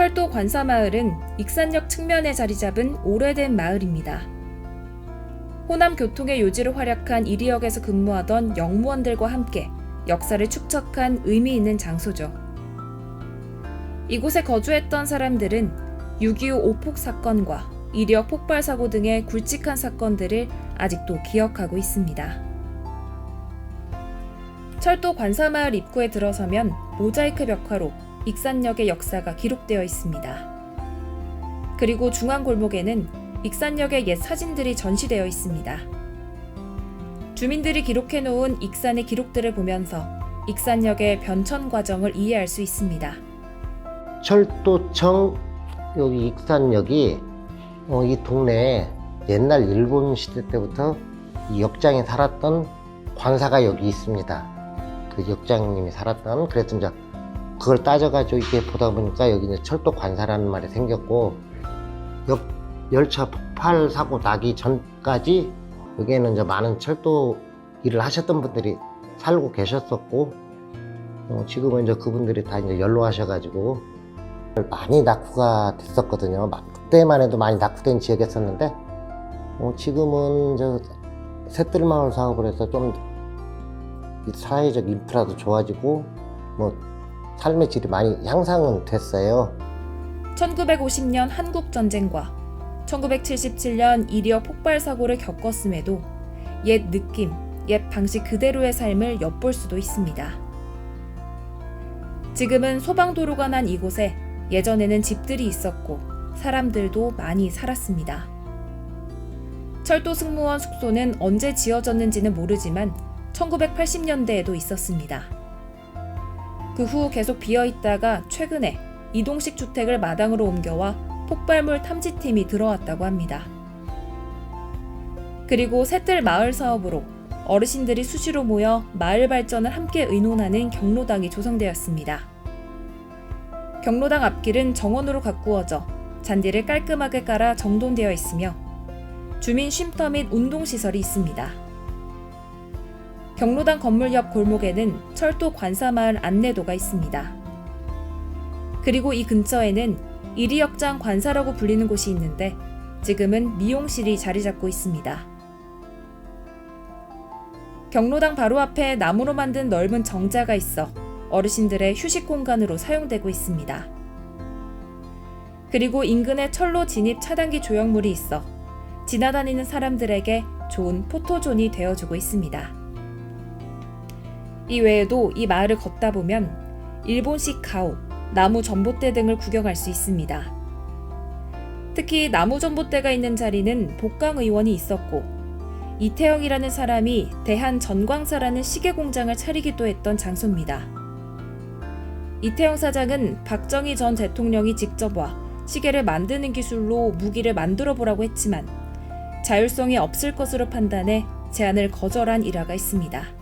철도 관사마을은 익산역 측면에 자리 잡은 오래된 마을입니다. 호남 교통의 요지로 활약한 이리역에서 근무하던 영무원들과 함께 역사를 축적한 의미 있는 장소죠. 이곳에 거주했던 사람들은 6.25 오폭 사건과 이리역 폭발 사고 등의 굵직한 사건들을 아직도 기억하고 있습니다. 철도 관사마을 입구에 들어서면 모자이크 벽화로 익산역의 역사가 기록되어 있습니다. 그리고 중앙 골목에는 익산역의 옛 사진들이 전시되어 있습니다. 주민들이 기록해 놓은 익산의 기록들을 보면서 익산역의 변천 과정을 이해할 수 있습니다. 철도청 여기 익산역이 어, 이 동네에 옛날 일본 시대 때부터 이 역장에 살았던 관사가 여기 있습니다. 그 역장님이 살았던 이제 그걸 따져가지고 이게 보다 보니까 여기 이제 철도 관사라는 말이 생겼고 역 열차 폭발 사고 나기 전까지 여기에는 이제 많은 철도 일을 하셨던 분들이 살고 계셨었고 어, 지금은 이제 그분들이 다 이제 연로하셔가지고 많이 낙후가 됐었거든요. 막 그때만 해도 많이 낙후된 지역이었었는데 어, 지금은 저 새뜰마을 사업을 해서 좀이 사회적 인프라도 좋아지고 뭐 삶의 질이 많이 향상은 됐어요. 1950년 한국 전쟁과 1977년 이리역 폭발 사고를 겪었음에도 옛 느낌, 옛 방식 그대로의 삶을 엿볼 수도 있습니다. 지금은 소방도로가 난 이곳에 예전에는 집들이 있었고 사람들도 많이 살았습니다. 철도 승무원 숙소는 언제 지어졌는지는 모르지만 1980년대에도 있었습니다. 그 후 계속 비어 있다가 최근에 이동식 주택을 마당으로 옮겨와 폭발물 탐지팀이 들어왔다고 합니다. 그리고 새뜰 마을 사업으로 어르신들이 수시로 모여 마을 발전을 함께 의논하는 경로당이 조성되었습니다. 경로당 앞길은 정원으로 가꾸어져 잔디를 깔끔하게 깔아 정돈되어 있으며 주민 쉼터 및 운동시설이 있습니다. 경로당 건물 옆 골목에는 철도 관사마을 안내도가 있습니다. 그리고 이 근처에는 이리역장 관사라고 불리는 곳이 있는데 지금은 미용실이 자리 잡고 있습니다. 경로당 바로 앞에 나무로 만든 넓은 정자가 있어 어르신들의 휴식 공간으로 사용되고 있습니다. 그리고 인근에 철로 진입 차단기 조형물이 있어 지나다니는 사람들에게 좋은 포토존이 되어주고 있습니다. 이 외에도 이 마을을 걷다 보면 일본식 가오, 나무 전봇대 등을 구경할 수 있습니다. 특히 나무 전봇대가 있는 자리는 복강 의원이 있었고 이태영이라는 사람이 대한 전광사라는 시계 공장을 차리기도 했던 장소입니다. 이태영 사장은 박정희 전 대통령이 직접 와 시계를 만드는 기술로 무기를 만들어 보라고 했지만 자율성이 없을 것으로 판단해 제안을 거절한 일화가 있습니다.